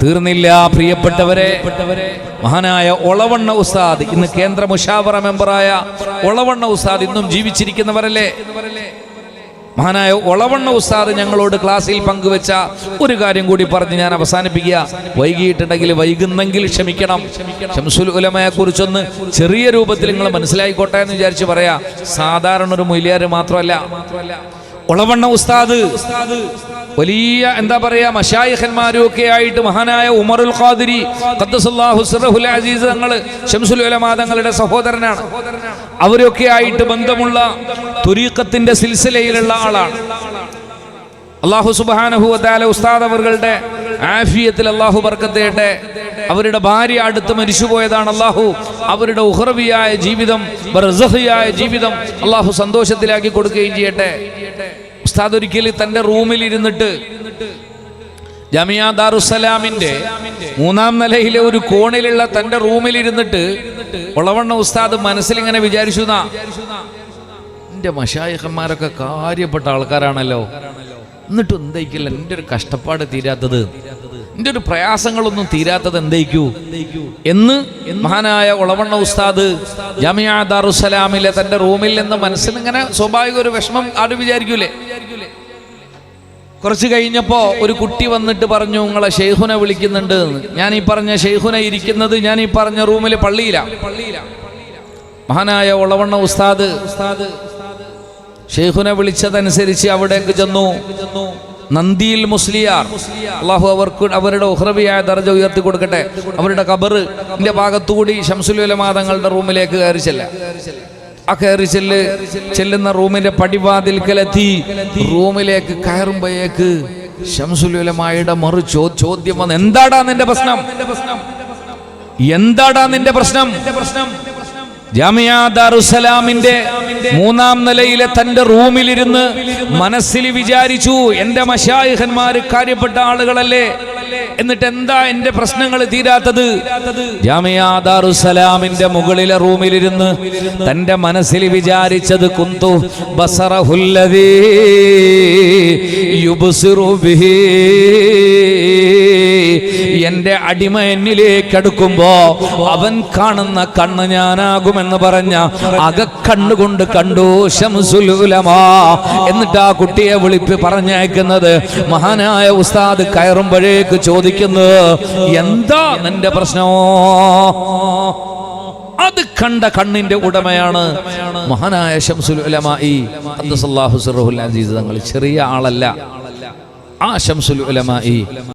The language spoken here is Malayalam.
തീർന്നില്ല പ്രിയപ്പെട്ടവരെ. മഹാനായ ഒളവണ്ണ ഉസ്താദ് ഇന്ന് കേന്ദ്ര മുഷാവറ മെമ്പറായ ഒളവണ്ണ ഉസ്താദ് ഇന്നും ജീവിച്ചിരിക്കുന്നവരല്ലേ? മഹാനായ ഒളവണ്ണ ഉസ്താദ് ഞങ്ങളോട് ക്ലാസ്സിൽ പങ്കുവെച്ച ഒരു കാര്യം കൂടി പറഞ്ഞ് ഞാൻ അവസാനിപ്പിക്കുക. വൈകിയിട്ടുണ്ടെങ്കിൽ വൈകുന്നെങ്കിൽ ക്ഷമിക്കണം. ഷംസുൽ ഉലമയെ കുറിച്ചൊന്ന് ചെറിയ രൂപത്തിൽ നിങ്ങൾ മനസ്സിലായിക്കോട്ടെ എന്ന് വിചാരിച്ച് പറയാ. സാധാരണ ഒരു മൊയ്ലിയാർ മാത്രമല്ല. ഒളവണ്ണ ഉസ്താദ്. വലിയ എന്താ പറയാ മഷായിഖന്മാരും ഒക്കെ ആയിട്ട് മഹാനായ ഉമറുൽ ഖാദിരി ഖദ്ദസുല്ലാഹുസ്റഹുൽ അസീസ് തങ്ങൾ ഷംസുൽ സഹോദരനാണ്. അവരൊക്കെ ആയിട്ട് ബന്ധമുള്ള തുരീക്കത്തിന്റെ സിൽസിലയിലുള്ള ആളാണ്. അള്ളാഹു സുബാനഹുവത്താല ഉസ്താദ് അവരുടെ ആഫിയത്തിൽ അള്ളാഹു ബർക്കത്തേട്ടെ അവരുടെ ഭാര്യ അടുത്ത് മരിച്ചുപോയതാണ് അള്ളാഹു. അവരുടെ ഉഹ്റവിയായ ജീവിതം ബർസഹിയായ ജീവിതം അള്ളാഹു സന്തോഷത്തിലാക്കി കൊടുക്കുകയും ചെയ്യട്ടെ. ഉസ്താദ് ഒരിക്കൽ തന്റെ റൂമിൽ ഇരുന്നിട്ട് ജമിയ ദാറുസലാമിന്റെ മൂന്നാം നിലയിലെ ഒരു കോണിലുള്ള തന്റെ റൂമിൽ ഇരുന്നിട്ട് ഒളവണ്ണ ഉസ്താദ് മനസ്സിലിങ്ങനെ വിചാരിച്ചു എന്റെ മഷായിഖന്മാരൊക്കെ കാര്യപ്പെട്ട ആൾക്കാരാണല്ലോ. എന്നിട്ടും എന്തായിക്കില്ല എന്റെ ഒരു കഷ്ടപ്പാട് തീരാത്തത്. എന്റെ ഒരു പ്രയാസങ്ങളൊന്നും തീരാത്തത് എന്തേക്കൂ? എന്ന് മഹാനായ ഉളവണ്ണ ഉസ്താദ് ജമിയാദാറുസലാമിലെ തന്റെ റൂമിൽ നിന്ന് മനസ്സിൽ ഇങ്ങനെ സ്വാഭാവിക ഒരു വിഷമം ആരും വിചാരിക്കൂലേ? കുറച്ച് കഴിഞ്ഞപ്പോ ഒരു കുട്ടി വന്നിട്ട് പറഞ്ഞു നിങ്ങളെ ഷെയ്ഖുനെ വിളിക്കുന്നുണ്ട്. ഞാൻ ഈ പറഞ്ഞ ഷെയ്ഖുനെ ഇരിക്കുന്നത് ഞാൻ ഈ പറഞ്ഞ റൂമിൽ പള്ളിയിലാണ് മഹാനായ ഉളവണ്ണ ഉസ്താദ് ഉസ്താദ് ഷെയ്ഖുനെ വിളിച്ചതനുസരിച്ച് അവിടേക്ക് ചെന്നു. നന്ദിയിൽ മുസ്ലിയാർ. അള്ളാഹു അവർക്ക് അവരുടെ ഉഹ്റവിയായ ദർജ ഉയർത്തി കൊടുക്കട്ടെ. അവരുടെ കബറിന്റെ ഭാഗത്തുകൂടി ശംസുലമാതങ്ങളുടെ റൂമിലേക്ക് കയറി ചെല്ല. ആ കയറി ചെല്ല് ചെല്ലുന്ന റൂമിന്റെ പടിവാതിൽക്കലെത്തി റൂമിലേക്ക് കയറുമ്പോഴേക്ക് ശംസുലമായുടെ മറു ചോദ്യം വന്ന് എന്താടാ നിന്റെ പ്രശ്നം? എന്താടാ നിന്റെ പ്രശ്നം? ജാമിയ ദാറുസലാമിന്റെ മൂന്നാം നിലയിലെ തന്റെ റൂമിലിരുന്ന് മനസ്സിൽ വിചാരിച്ചു എന്റെ മഷായിഹന്മാര് കാര്യപ്പെട്ട ആളുകളല്ലേ? എന്നിട്ട് എന്താ എന്റെ പ്രശ്നങ്ങൾ തീരാത്തത്? ജാമിയ ദാറുസലാമിന്റെ മുകളിലെ റൂമിലിരുന്ന് തന്റെ മനസ്സിൽ വിചാരിച്ചത് കുന്തു ബസറഹുല്ലദീ യുബ്സിറു ബിഹി എന്റെ അടിമ എന്നിലേക്ക് അടുക്കുമ്പോ അവൻ കാണുന്ന കണ്ണ് ഞാനാകുമെന്ന് പറഞ്ഞ അകക്കണ്ണുകൊണ്ട് കണ്ടു ശംസുലുലമാ. എന്നിട്ട് ആ കുട്ടിയെ വിളിപ്പ് പറഞ്ഞയക്കുന്നത് മഹാനായ ഉസ്താദ് കയറുമ്പോഴേക്ക് ചോദിക്കുന്നു എന്താ നിന്റെ പ്രശ്നമോ? അത് കണ്ട കണ്ണിന്റെ ഉടമയാണ് മഹാനായ ഷംസുൽ ഉലമായി അബ്ദുസല്ലാഹു തങ്ങൾ. ചെറിയ ആളല്ല. ആ ഷംസുൽ ഉലമായി